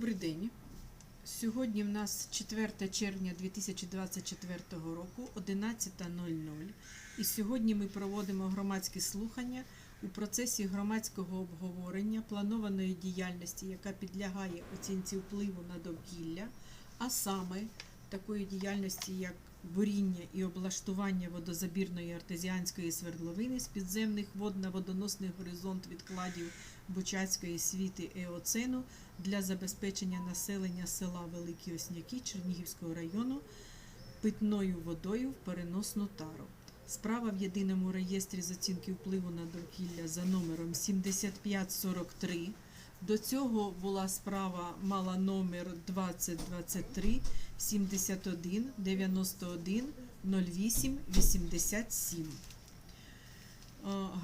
Добрий день. Сьогодні в нас 4 червня 2024 року, 11.00. І сьогодні ми проводимо громадські слухання у процесі громадського обговорення планованої діяльності, яка підлягає оцінці впливу на довкілля, а саме такої діяльності, як буріння і облаштування водозабірної артезіанської свердловини з підземних вод на водоносний горизонт відкладів Бучацької світи Еоцену для забезпечення населення села Великі Осняки Чернігівського району питною водою в переносну тару. Справа в єдиному реєстрі з оцінки впливу на довкілля за номером 7543. До цього була справа мала номер 2023 71 91 08 87. Е,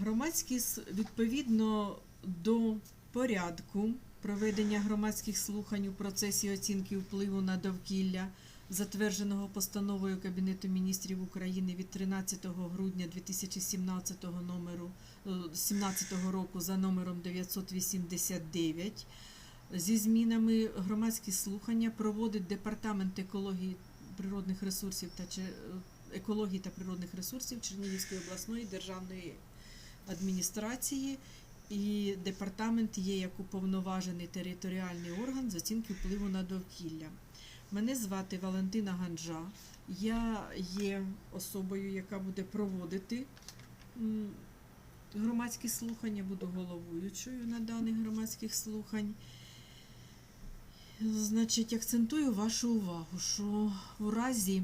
Громадські відповідно до порядку проведення громадських слухань у процесі оцінки впливу на довкілля, затвердженого постановою Кабінету міністрів України від 13 грудня 2017 номеру е, 17 року за номером 989. Зі змінами громадські слухання проводить департамент екології природних ресурсів та екології та природних ресурсів Чернігівської обласної державної адміністрації, і департамент є як уповноважений територіальний орган з оцінки впливу на довкілля. Мене звати Валентина Ганджа. Я є особою, яка буде проводити громадські слухання, буду головуючою на даних громадських слухань. Значить, акцентую вашу увагу, що у разі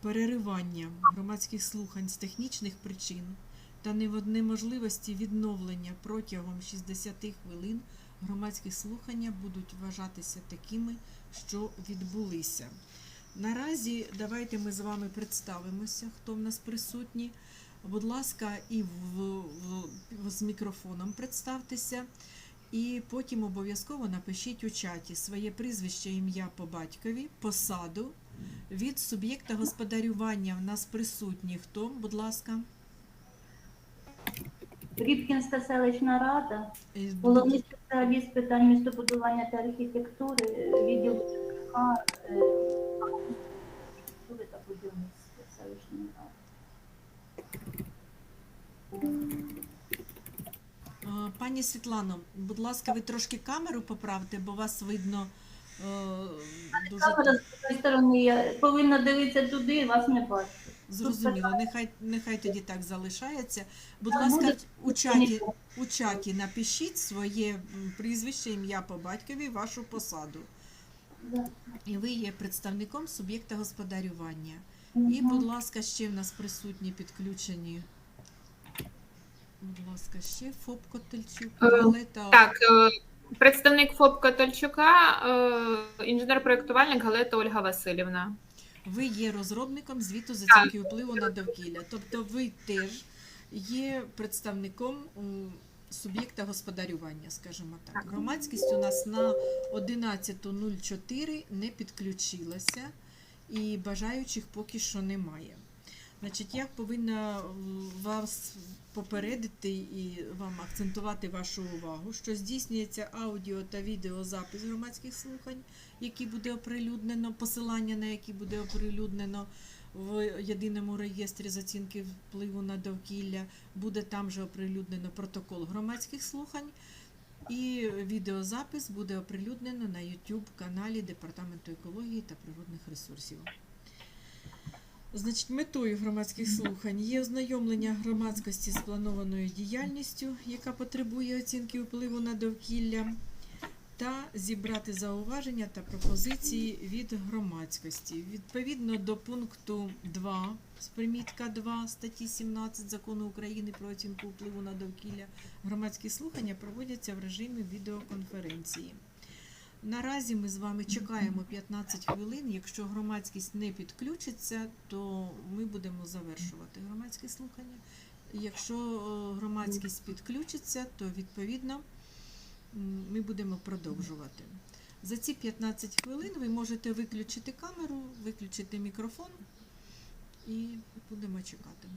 переривання громадських слухань з технічних причин та неможливості відновлення протягом 60 хвилин громадські слухання будуть вважатися такими, що відбулися. Наразі давайте ми з вами представимося, хто в нас присутній. Будь ласка, і в, в, в- з мікрофоном представтеся. І потім обов'язково напишіть у чаті своє прізвище, ім'я по батькові, посаду. Від суб'єкта господарювання в нас присутні хто, будь ласка. Рібкінська селищна рада, Е, головний спеціаліст з питань містобудування та архітектури, е, відділ е, архітектури та будівництва селищної ради. Е, Пані Світлано, будь ласка, ви трошки камеру поправте, бо вас видно е, дуже Камера з цієї сторони, я повинна дивитися туди, вас не бачу. зрозуміло. Нехай, нехай тоді так залишається. Будь ласка, у чаті, у чаті напишіть своє прізвище, ім'я по батькові, вашу посаду. І ви є представником суб'єкта господарювання. І, будь ласка, ще в нас присутні підключені. Будь ласка, ще ФОП Котельчук, Е, Галета. Так, е, представник ФОП Катальчука, е, інженер-проєктувальник Галета Ольга Васильівна. Ви є розробником звіту з оцінки впливу на довкілля. Тобто ви теж є представником суб'єкта господарювання, скажімо так. Так. Громадськість у нас на 11.04 не підключилася і бажаючих поки що немає. Значить, я повинна вас попередити і вам акцентувати вашу увагу, що здійснюється аудіо та відеозапис громадських слухань які буде оприлюднено, посилання на які буде оприлюднено в єдиному реєстрі з оцінки впливу на довкілля, буде там же оприлюднено протокол громадських слухань, і відеозапис буде оприлюднено на YouTube каналі Департаменту екології та природних ресурсів. Значить, метою громадських слухань є ознайомлення громадськості з планованою діяльністю, яка потребує оцінки впливу на довкілля, та зібрати зауваження та пропозиції від громадськості. Відповідно до пункту 2 з примітка 2 статті 17 закону України про оцінку впливу на довкілля, громадські слухання проводяться в режимі відеоконференції. Наразі ми з вами чекаємо 15 хвилин. Якщо громадськість не підключиться, то ми будемо завершувати громадські слухання. Якщо е, громадськість підключиться, то відповідно ми будемо продовжувати. За ці 15 хвилин ви можете виключити камеру, виключити мікрофон і будемо чекати.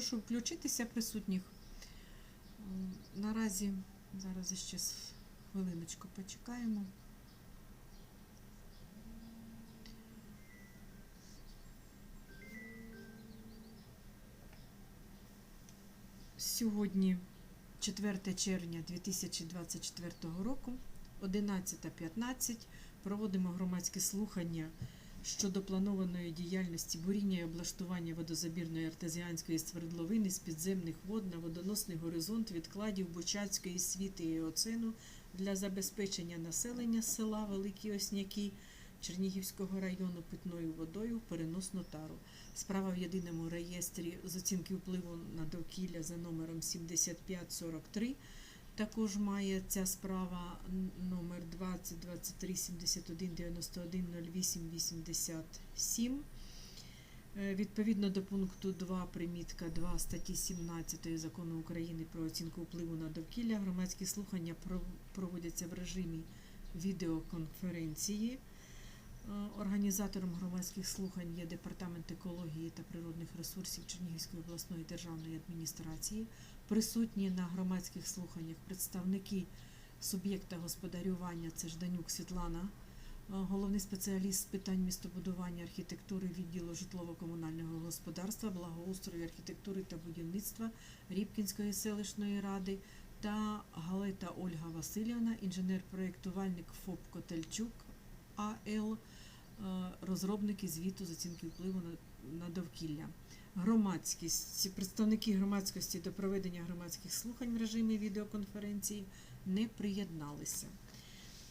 Прошу включитися присутніх. Наразі зараз ще хвилиночку почекаємо. Сьогодні 4 червня 2024 року, 11.15, проводимо громадське слухання щодо планованої діяльності буріння і облаштування водозабірної артезіанської свердловини з підземних вод на водоносний горизонт відкладів Бучацької світи і оцену для забезпечення населення села Великі Осняки Чернігівського району питною водою в переносну тару. Справа в єдиному реєстрі з оцінки впливу на довкілля за номером 7543. Також має ця справа номер 20 23 71 91 08 87. Е, Відповідно до пункту 2 примітка 2 статті 17 Закону України про оцінку впливу на довкілля громадські слухання про- проводяться в режимі відеоконференції. Організатором громадських слухань є Департамент екології та природних ресурсів Чернігівської обласної державної адміністрації. Присутні на громадських слуханнях представники суб'єкта господарювання це Жданюк Світлана, головний спеціаліст з питань містобудування, архітектури відділу житлово-комунального господарства, благоустрою, архітектури та будівництва Рібкінської селищної ради та Галета Ольга Васильівна, інженер-проєктувальник ФОП Котельчук АЛ, розробники звіту з оцінки впливу на, на довкілля. Громадськість, представники громадськості до проведення громадських слухань в режимі відеоконференції не приєдналися.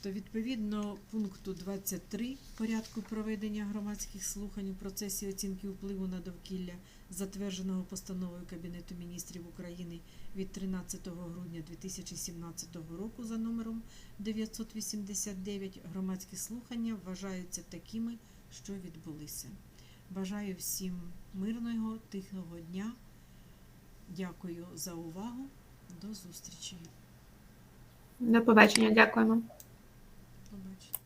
То відповідно пункту 23 порядку проведення громадських слухань у процесі оцінки впливу на довкілля, затвердженого постановою Кабінету міністрів України від 13 грудня 2017 року за номером 989, громадські слухання вважаються такими, що відбулися. Бажаю всім мирного, тихого дня. Дякую за увагу. До зустрічі. До побачення, дякуємо. Побачите.